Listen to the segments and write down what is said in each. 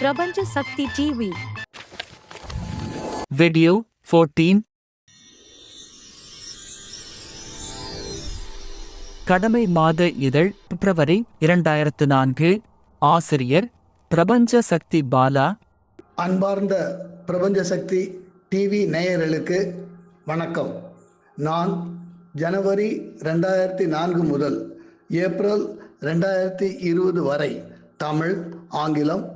பிரபஞ்ச சக்தி TV Video 14 கடமை மாத இதழ் பிப்ரவரி இரண்டாயிரத்து நான்கு. ஆசிரியர் பிரபஞ்ச சக்தி பாலா. அன்பார்ந்த பிரபஞ்ச சக்தி டிவி நேயர்களுக்கு வணக்கம். நான் ஜனவரி ரெண்டாயிரத்தி நான்கு முதல் ஏப்ரல் ரெண்டாயிரத்தி இருபது வரை தமிழ் ஆங்கிலம்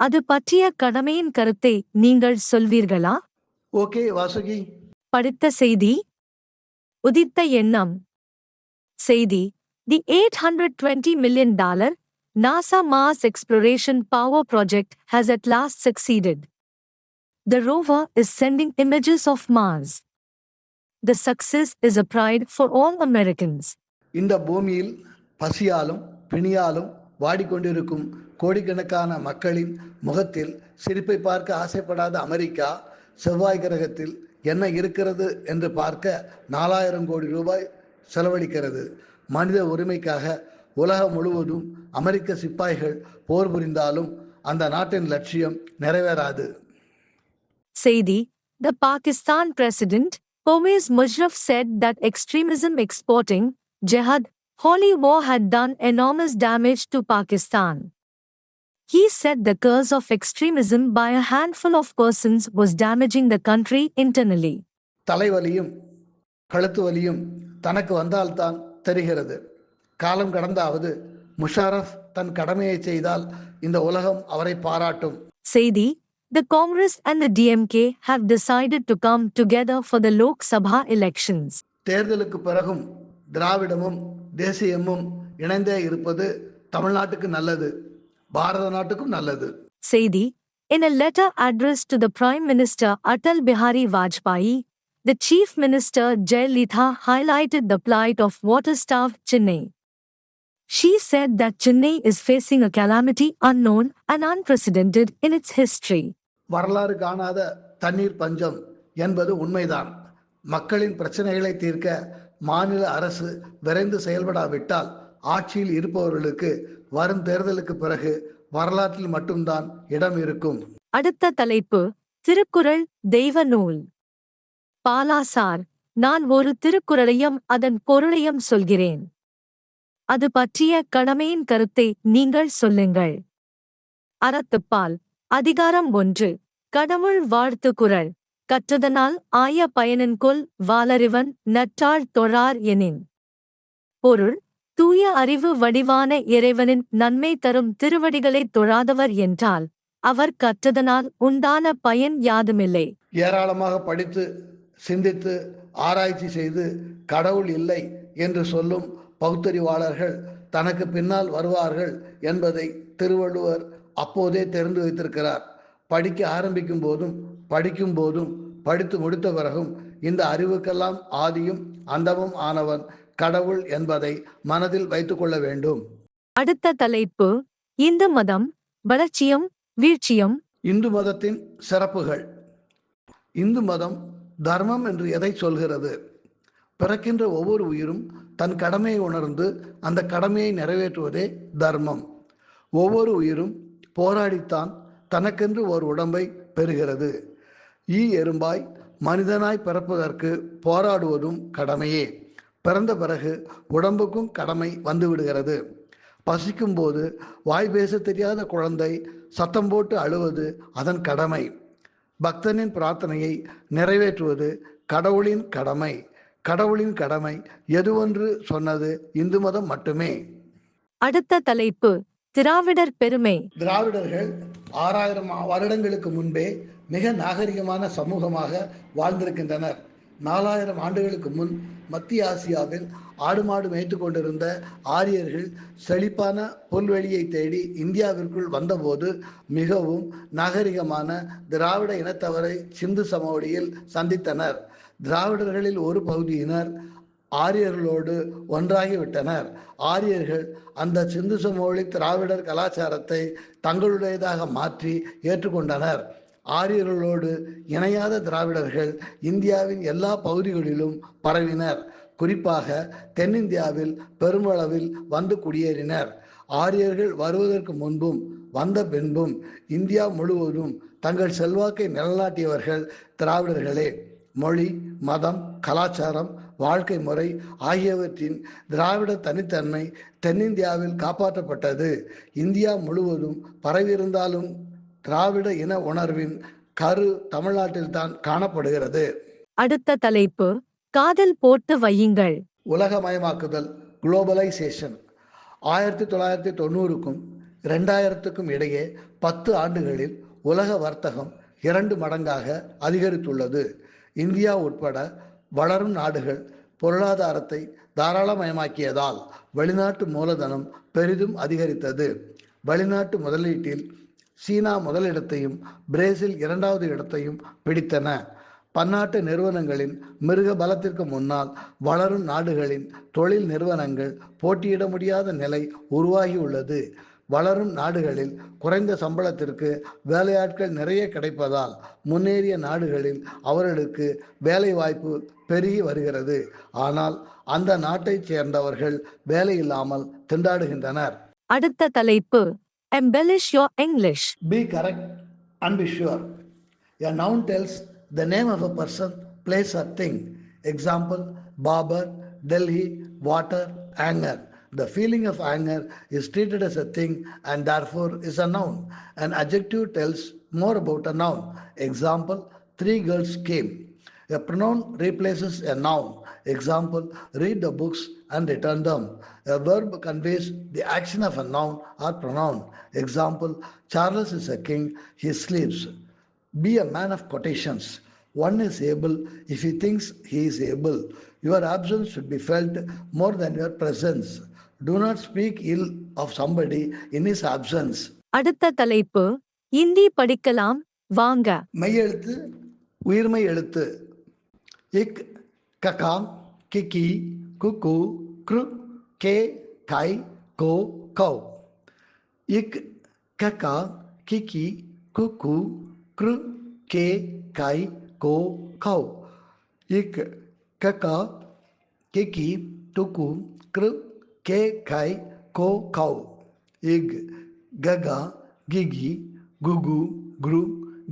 அது பற்றிய கடமையின் கருத்தை நீங்கள் சொல்வீர்களா ஓகே வாசுகி படித்த செய்தி உதித்த எண்ணம் செய்தி the eight hundred twenty million dollar NASA Mars exploration power project has at last succeeded. The rover is sending images of Mars. The success is a pride for all Americans. இந்த பூமியில் பசியாலும் பிணியாலும் வாடிக்கொண்டிருக்கும் கோடிக்கணக்கான மக்களின் முகத்தில் சிரிப்பை பார்க்க ஆசைப்படாத அமெரிக்கா செவ்வாய் கிரகத்தில் என்ன இருக்கிறது என்று பார்க்க நாலாயிரம் கோடி ரூபாய் செலவழிக்கிறது மனித உரிமைக்காக உலகம் முழுவதும் அமெரிக்க சிப்பாய்கள் போர் புரிந்தாலும் அந்த நாட்டின் லட்சியம் நிறைவேறாது செய்தி the Pakistan president Pervez Musharraf said that extremism exporting, jihad, holy war had done enormous damage to Pakistan. He said the curse of extremism by a handful of persons was damaging the country internally. தலைவலியும் கழுத்து வலியும் தனக்கு வந்தால்தான் தெரிகிறது காலம் கடந்தாவது முஷாரஃப் தன் கடமையை செய்தால் இந்த உலகம் அவரை பாராட்டும் Saidi, the Congress and the DMK have decided to come together for the Lok Sabha elections. தேர்தலுக்கு பிறகும் திராவிடமும் தேசியமும் இணைந்தே இருப்பது தமிழ்நாட்டுக்கு நல்லது பாரத நாட்டுக்கும் நல்லது Saidi, in a letter addressed to the Prime Minister Atal Bihari Vajpayee, the Chief Minister Jayalalitha highlighted the plight of water-starved Chennai. She said that Chennai is facing a calamity unknown and unprecedented in its history. வரலாறு காணாத தண்ணீர் பஞ்சம் என்பது உண்மைதான் மக்களின் பிரச்சனைகளை தீர்க்க மாநில அரசு விரைந்து செயல்படாவிட்டால் ஆட்சியில் இருப்பவர்களுக்கு வரும் தேர்தலுக்கு பிறகு வரலாற்றில் மட்டும்தான் இடம் இருக்கும். அடுத்த தலைப்பு திருக்குறள் தெய்வ நூல். பாலாசார் நான் ஒரு திருக்குறளையும் அதன் பொருளையும் சொல்கிறேன். அது பற்றிய கடமையின் கருத்தை நீங்கள் சொல்லுங்கள். அறத்துப்பால் அதிகாரம் ஒன்று கடவுள் வாழ்த்து குரல் கற்றதனால் ஆய பயனன்கொல் வாலறிவன் நற்றாள் தொழார் எனின். பொருள் தூய அறிவு வடிவான இறைவனின் நன்மை தரும் திருவடிகளை தொழாதவர் என்றால் அவர் கற்றதனால் உண்டான பயன் யாதுமில்லை. ஏராளமாக படித்து சிந்தித்து ஆராய்ச்சி செய்து கடவுள் இல்லை என்று சொல்லும் பகுத்தறிவாளர்கள் தனக்கு பின்னால் வருவார்கள் என்பதை திருவள்ளுவர் அப்போதே தெரிந்து வைத்திருக்கிறார். படிக்க ஆரம்பிக்கும் போதும் படிக்கும் போதும் படித்து முடித்த பிறகும் இந்த அறிவுக்கெல்லாம் ஆதியும் அந்தமும் ஆனவன் கடவுள் என்பதை மனதில் வைத்துக்கொள்ள வேண்டும். அடுத்த தலைப்பு இந்து மதம் வளர்ச்சியும் வீழ்ச்சியும். இந்து மதத்தின் சிறப்புகள். இந்து மதம் தர்மம் என்று எதை சொல்கிறது? பிறக்கின்ற ஒவ்வொரு உயிரும் தன் கடமையை உணர்ந்து அந்த கடமையை நிறைவேற்றுவதே தர்மம். ஒவ்வொரு உயிரும் போராடித்தான் தனக்கென்று ஒரு உடம்பை பெறுகிறது. ஈ எறும்பாய் மனிதனாய் பிறப்பதற்கு போராடுவதும் கடமையே. பிறந்த பிறகு உடம்புக்கும் கடமை வந்துவிடுகிறது பசிக்கும் போது வாய் பேச தெரியாத குழந்தை சத்தம் போட்டு அழுவது அதன் கடமை. பக்தனின் பிரார்த்தனையை நிறைவேற்றுவது கடவுளின் கடமை. கடவுளின் கடமை எதுவென்று சொன்னது இந்து மதம் மட்டுமே. அடுத்த தலைப்பு திராவிடர் பெருமை. திராவிடர்கள் ஆறாயிரம் வருடங்களுக்கு முன்பே மிக நாகரிகமான சமூகமாக வாழ்ந்திருக்கின்றனர். நாலாயிரம் ஆண்டுகளுக்கு முன் மத்திய ஆசியாவில் ஆடு மாடு மேய்த்து கொண்டிருந்த ஆரியர்கள் செழிப்பான புல்வெளியை தேடி இந்தியாவிற்குள் வந்தபோது மிகவும் நாகரிகமான திராவிட இனத்தவரை சிந்து சமவெளியில் சந்தித்தனர். திராவிடர்களில் ஒரு பகுதியினர் ஆரியர்களோடு ஒன்றாகிவிட்டனர். ஆரியர்கள் அந்த சிந்து சமவெளி திராவிடர் கலாச்சாரத்தை தங்களுடையதாக மாற்றி ஏற்றுக்கொண்டனர். ஆரியர்களோடு இணையாத திராவிடர்கள் இந்தியாவின் எல்லா பகுதிகளிலும் பரவினர். குறிப்பாக தென்னிந்தியாவில் பெருமளவில் வந்து குடியேறினர். ஆரியர்கள் வருவதற்கு முன்பும் வந்த பின்பும் இந்தியா முழுவதும் தங்கள் செல்வாக்கை நிலநாட்டியவர்கள் திராவிடர்களே. மொழி மதம் கலாச்சாரம் வாழ்க்கை முறை ஆகியவற்றின் திராவிட தனித்தன்மை தென்னிந்தியாவில் காப்பாற்றப்பட்டது. இந்தியா முழுவதும் பரவியிருந்தாலும் திராவிட இன உணர்வின் கரு தமிழ்நாட்டில்தான் காணப்படுகிறது. அடுத்த தலைப்பு காதல் போட்டு வையுங்கள். உலகமயமாக்குதல் குளோபலைசேஷன். ஆயிரத்தி தொள்ளாயிரத்தி தொண்ணூறுக்கும் ரெண்டாயிரத்துக்கும் இடையே பத்து ஆண்டுகளில் உலக வர்த்தகம் இரண்டு மடங்காக அதிகரித்துள்ளது. இந்தியா உட்பட வளரும் நாடுகள் பொருளாதாரத்தை தாராளமயமாக்கியதால் வெளிநாட்டு மூலதனம் பெரிதும் அதிகரித்தது. வெளிநாட்டு முதலீட்டில் சீனா முதலிடத்தையும் பிரேசில் இரண்டாவது இடத்தையும் பிடித்தன. பன்னாட்டு நிறுவனங்களின் மிருக பலத்திற்கு முன்னால் வளரும் நாடுகளின் தொழில் நிறுவனங்கள் போட்டியிட முடியாத நிலை உருவாகியுள்ளது. வளரும் நாடுகளில் குறைந்த சம்பளத்திற்கு வேலையாட்கள் நிறைய கிடைப்பதால் முன்னேறிய நாடுகளில் அவர்களுக்கு வேலை வாய்ப்பு பெருகி வருகிறது. ஆனால் அந்த நாட்டைச் சேர்ந்தவர்கள் வேலை இல்லாமல் திண்டாடுகின்றனர். அடுத்த தலைப்பு embellish your English Be correct and be sure. A noun tells the name of a person, place, or thing. Example Barber, Delhi, water, anger. The feeling of anger is treated as a thing and therefore is a noun. An adjective tells more about a noun. Example Three girls came. A pronoun replaces a noun. Example, read the books and return them. A verb conveys the action of a noun or pronoun. Example, Charles is a king, he sleeps. Be a man of quotations. One is able if he thinks he is able. Your absence should be felt more than your presence. Do not speak ill of somebody in his absence. அடுத்த தலைப்பு இந்தி படிக்கலாம் வாங்க மெய்யெழுத்து உயிர்மை எழுத்து இக் ககாம் கிக்கி குக்கு க்ரு K கை கோ கௌ இக் ககா கிக்கி குக்கு க்ரு கே கை கோ கௌ இக் ககா கிக்கி டுக்கு க்ரு கே கை கோ கௌ இக் ககா கிகி குகு குரு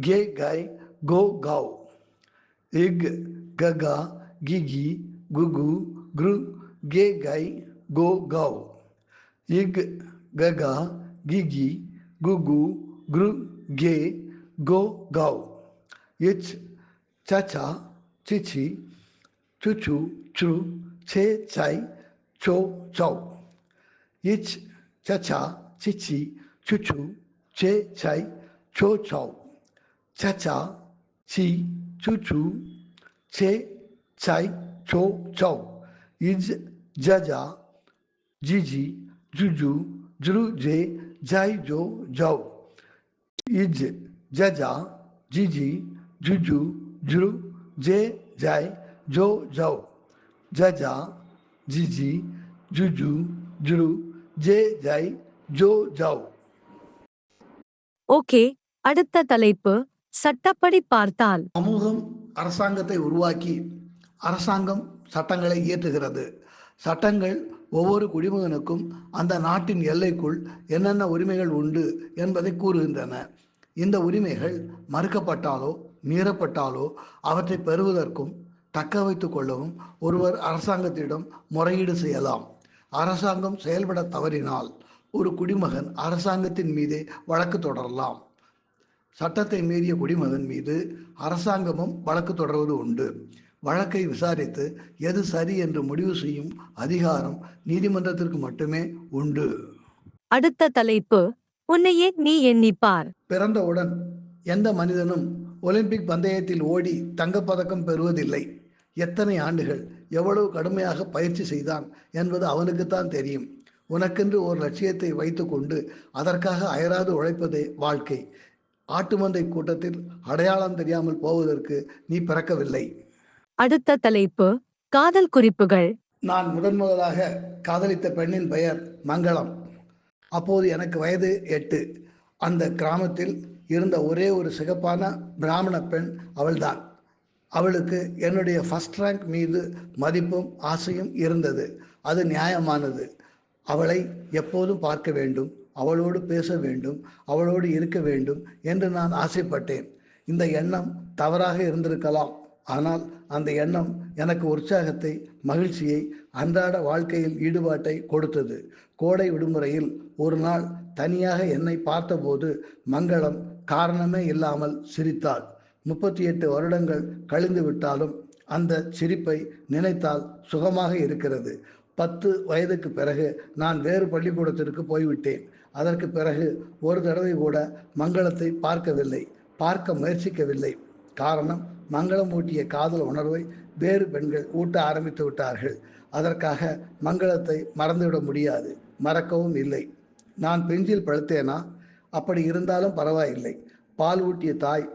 கே கை கோ கௌ ig, gaga, gigi, gugu, gru, ge, gai, go, gau. Ig, gaga, gigi, gugu, gru, ge, go, gau. Ich, chacha, chichi, chuchu, chru, che, chai, cho, chau. Ich, சுச்சு சே சை சோ சௌ இஜ் ஜஜா ஜிஜி ஜுஜு ஜுரு ஜே ஜை ஜோ ஜௌ இஜ் ஜஜா ஜிஜி ஜுஜு ஜுரு ஜே ஜை ஜோ ஜௌ ஜஜா ஜிஜி ஜுஜு ஜுரு ஜே ஜை ஜோ ஜௌ ஓகே அடுத்த தலைப்பு சட்டப்படி பார்த்தால் சமூகம் அரசாங்கத்தை உருவாக்கி அரசாங்கம் சட்டங்களை இயற்றுகிறது. சட்டங்கள் ஒவ்வொரு குடிமகனுக்கும் அந்த நாட்டின் எல்லைக்குள் என்னென்ன உரிமைகள் உண்டு என்பதை கூறுகின்றன. இந்த உரிமைகள் மறுக்கப்பட்டாலோ மீறப்பட்டாலோ அவற்றை பெறுவதற்கும் தக்க வைத்து கொள்ளவும் ஒருவர் அரசாங்கத்திடம் முறையீடு செய்யலாம். அரசாங்கம் செயல்பட தவறினால் ஒரு குடிமகன் அரசாங்கத்தின் மீதே வழக்கு தொடரலாம். சட்டத்தை மீறிய குடிமகன் மீது அரசாங்கமும் வழக்கு தொடர்வது உண்டு. வழக்கை விசாரித்து எது சரி என்று முடிவு செய்யும் அதிகாரம் நீதிமன்றத்திற்கு மட்டுமே உண்டு. அடுத்த தலைப்பு உன்னையே நீ எண்ணிப்பார். பிறந்தவுடன் எந்த மனிதனும் ஒலிம்பிக் பந்தயத்தில் ஓடி தங்கப்பதக்கம் பெறுவதில்லை. எத்தனை ஆண்டுகள் எவ்வளவு கடுமையாக பயிற்சி செய்தான் என்பது அவனுக்குத்தான் தெரியும். உனக்கென்று ஒரு லட்சியத்தை வைத்துக்கொண்டு அதற்காக அயராது உழைப்பதே வாழ்க்கை. ஆட்டு மந்தை கூட்டத்தில் அடையாளம் தெரியாமல் போவதற்கு நீ பிறக்கவில்லை. அடுத்த தலைப்பு காதல் குறிப்புகள். நான் முதன் முதலாக காதலித்த பெண்ணின் பெயர் மங்களம். அப்போது எனக்கு வயது எட்டு. அந்த கிராமத்தில் இருந்த ஒரே ஒரு சிகப்பான பிராமண பெண் அவள்தான். அவளுக்கு என்னுடைய ஃபர்ஸ்ட் ரேங்க் மீது மதிப்பும் ஆசையும் இருந்தது. அது நியாயமானது. அவளை எப்போதும் பார்க்க வேண்டும். அவளோடு பேச வேண்டும் அவளோடு இருக்க வேண்டும் என்று நான் ஆசைப்பட்டேன். இந்த எண்ணம் தவறாக இருந்திருக்கலாம். ஆனால் அந்த எண்ணம் எனக்கு உற்சாகத்தை மகிழ்ச்சியை அன்றாட வாழ்க்கையில் ஈடுபாட்டை கொடுத்தது. கோடை விடுமுறையில் ஒரு நாள் தனியாக என்னை பார்த்தபோது மங்களம் காரணமே இல்லாமல் சிரித்தாள். முப்பத்தி எட்டு வருடங்கள் கழிந்து விட்டாலும் அந்த சிரிப்பை நினைத்தால் சுகமாக இருக்கிறது. பத்து வயதுக்கு பிறகு நான் வேறு பள்ளிக்கூடத்திற்கு போய்விட்டேன். அதற்கு பிறகு ஒரு தடவை கூட மங்களத்தை பார்க்கவில்லை. பார்க்க முயற்சிக்கவில்லை. காரணம் மங்களம் ஊட்டிய காதல் உணர்வை வேறு பெண்கள் ஊட்ட ஆரம்பித்து விட்டார்கள். அதற்காக மங்களத்தை மறந்துவிட முடியாது. மறக்கவும் இல்லை. நான் பெஞ்சில் படுத்தேனா? அப்படி இருந்தாலும் பரவாயில்லை. பால் ஊட்டிய தாய்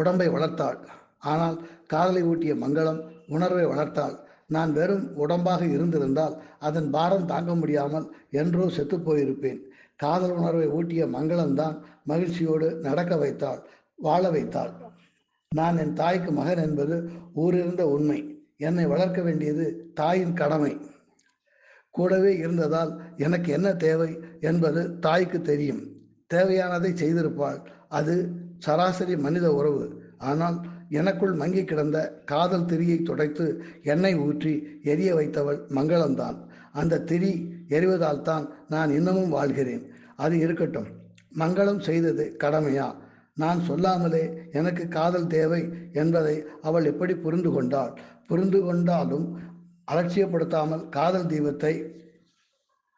உடம்பை வளர்த்தாள். ஆனால் காதலை ஊட்டிய மங்களம் உணர்வை வளர்த்தாள். நான் வெறும் உடம்பாக இருந்திருந்தால் அதன் பாரம் தாங்க முடியாமல் என்றோ செத்துப்போயிருப்பேன் காதல் உணர்வை ஊட்டிய மங்களம்தான் மகிழ்ச்சியோடு நடக்க வைத்தாள் வாழ வைத்தாள். நான் என் தாய்க்கு மகன் என்பது ஊரிருந்த உண்மை. என்னை வளர்க்க வேண்டியது தாயின் கடமை. கூடவே இருந்ததால் எனக்கு என்ன தேவை என்பது தாய்க்கு தெரியும். தேவையானதை செய்திருப்பாள். அது சராசரி மனித உறவு. ஆனால் எனக்குள் மங்கி கிடந்த காதல் திரியை துடைத்து எண்ணெய் ஊற்றி எரிய வைத்தவள் மங்களம்தான். அந்த திரி எரிவதால் தான் நான் இன்னமும் வாழ்கிறேன். அது இருக்கட்டும். மங்களம் செய்தது கடமையா? நான் சொல்லாமலே எனக்கு காதல் தேவை என்பதை அவள் எப்படி புரிந்து கொண்டாள்? புரிந்து கொண்டாலும் அலட்சியப்படுத்தாமல் காதல் தீபத்தை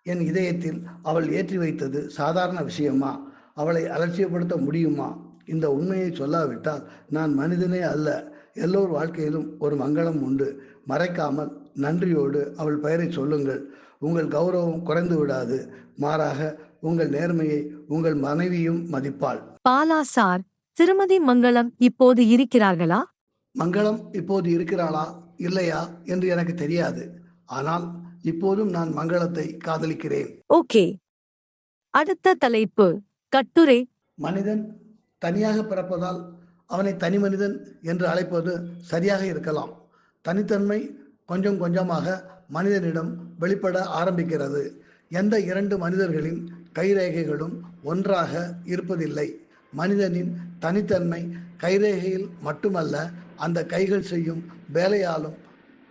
என் இதயத்தில் அவள் ஏற்றி வைத்தது சாதாரண விஷயமா? அவளை அலட்சியப்படுத்த முடியுமா? இந்த உண்மையை சொல்லாவிட்டால் நான் மனிதனே அல்ல. எல்லோர் வாழ்க்கையிலும் ஒரு மங்களம் உண்டு. மறைக்காமல் நன்றியோடு அவள் பெயரை சொல்லுங்கள். உங்கள் கௌரவம் குறைந்து விடாது. மாறாக உங்கள் நேர்மையை உங்கள் மனைவியும் மதிப்பாள். பாலா சார் திருமதி மங்களம் இப்போது இருக்கிறார்களா? மங்களம் இப்போது இருக்கிறாளா? இல்லையா என்று எனக்கு தெரியாது. ஆனால் இப்போதும் நான் மங்களத்தை காதலிக்கிறேன். ஓகே. அடுத்த தலைப்பு கட்டுரை. மனிதன் தனியாக பிறப்பதால் அவனை தனி மனிதன் என்று அழைப்பது சரியாக இருக்கலாம். தனித்தன்மை கொஞ்சம் கொஞ்சமாக மனிதனிடம் வெளிப்பட ஆரம்பிக்கிறது. எந்த இரண்டு மனிதர்களின் கைரேகைகளும் ஒன்றாக இருப்பதில்லை. மனிதனின் தனித்தன்மை கைரேகையில் மட்டுமல்ல அந்த கைகள் செய்யும் வேலையாலும்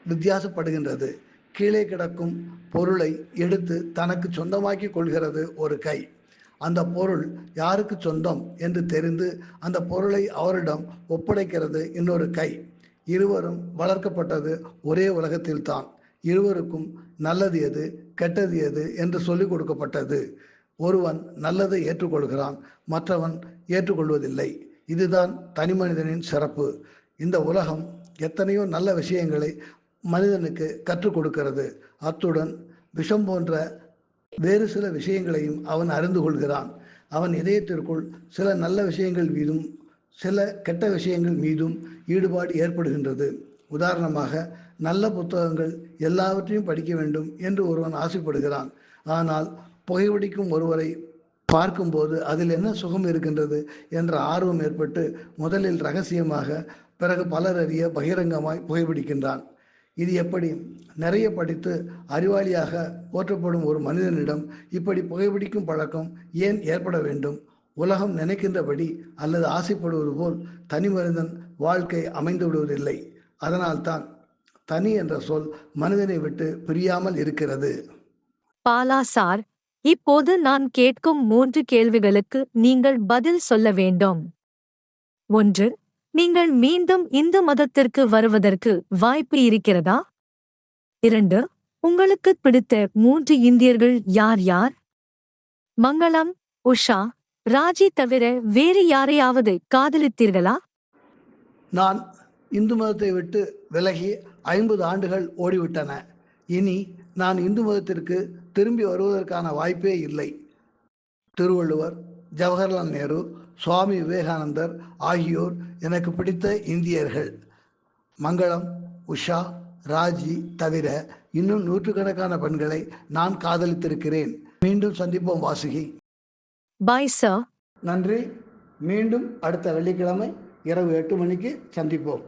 வித்தியாசப்படுகின்றது. கீழே கிடக்கும் பொருளை எடுத்து தனக்கு சொந்தமாக்கி கொள்கிறது ஒரு கை. அந்த பொருள் யாருக்கு சொந்தம் என்று தெரிந்து அந்த பொருளை அவரிடம் ஒப்படைக்கிறது இன்னொரு கை. இருவரும் வளர்க்கப்பட்டது ஒரே உலகத்தில்தான். இருவருக்கும் நல்லது எது கெட்டது எது என்று சொல்லிக் கொடுக்கப்பட்டது. ஒருவன் நல்லதை ஏற்றுக்கொள்கிறான் மற்றவன் ஏற்றுக்கொள்வதில்லை. இதுதான் தனி மனிதனின் சிறப்பு. இந்த உலகம் எத்தனையோ நல்ல விஷயங்களை மனிதனுக்கு கற்றுக் கொடுக்கிறது. அத்துடன் விஷம் போன்ற வேறு சில விஷயங்களையும் அவன் அறிந்து கொள்கிறான். அவன் இதயத்திற்குள் சில நல்ல விஷயங்கள் மீதும் சில கெட்ட விஷயங்கள் மீதும் ஈடுபாடு ஏற்படுகின்றது. உதாரணமாக நல்ல புத்தகங்கள் எல்லாவற்றையும் படிக்க வேண்டும் என்று ஒருவன் ஆசைப்படுகிறான். ஆனால் புகைப்பிடிக்கும் ஒருவரை பார்க்கும்போது அதில் என்ன சுகம் இருக்கின்றது என்ற ஆர்வம் ஏற்பட்டு முதலில் ரகசியமாக பிறகு பலர் அறிய பகிரங்கமாய் புகைப்பிடிக்கின்றான் இது எப்படி? நிறைய படித்து அறிவாளியாக போற்றப்படும் ஒரு மனிதனிடம் இப்படி புகைப்பிடிக்கும் பழக்கம் ஏன் ஏற்பட வேண்டும்? உலகம் நினைக்கின்றபடி அல்லது ஆசைப்படுவது போல் தனி மனிதன் வாழ்க்கை அமைந்து விடுவதில்லை. அதனால்தான் தனி என்ற சொல் மனிதனை விட்டு பிரியாமல் இருக்கிறது. பாலா சார் இப்போது நான் கேட்கும் மூன்று கேள்விகளுக்கு நீங்கள் பதில் சொல்ல வேண்டும். ஒன்று நீங்கள் மீண்டும் இந்து மதத்திற்கு வருவதற்கு வாய்ப்பு இருக்கிறதா? இரண்டு உங்களுக்கு பிடித்த மூன்று இந்தியர்கள் யார் யார்? மங்களம் உஷா ராஜி தவிர வேறு யாரையாவது காதலித்தீர்களா? நான் இந்து மதத்தை விட்டு விலகி ஐம்பது ஆண்டுகள் ஓடிவிட்டன. இனி நான் இந்து மதத்திற்கு திரும்பி வருவதற்கான வாய்ப்பே இல்லை. திருவள்ளுவர் ஜவஹர்லால் நேரு சுவாமி விவேகானந்தர் ஆகியோர் எனக்கு பிடித்த இந்தியர்கள். மங்களம் உஷா ராஜி தவிர இன்னும் நூற்றுக்கணக்கான பெண்களை நான் காதலித்திருக்கிறேன். மீண்டும் சந்திப்போம் வாசுகி. பாய் சார் நன்றி. மீண்டும் அடுத்த வெள்ளிக்கிழமை இரவு எட்டு மணிக்கு சந்திப்போம்.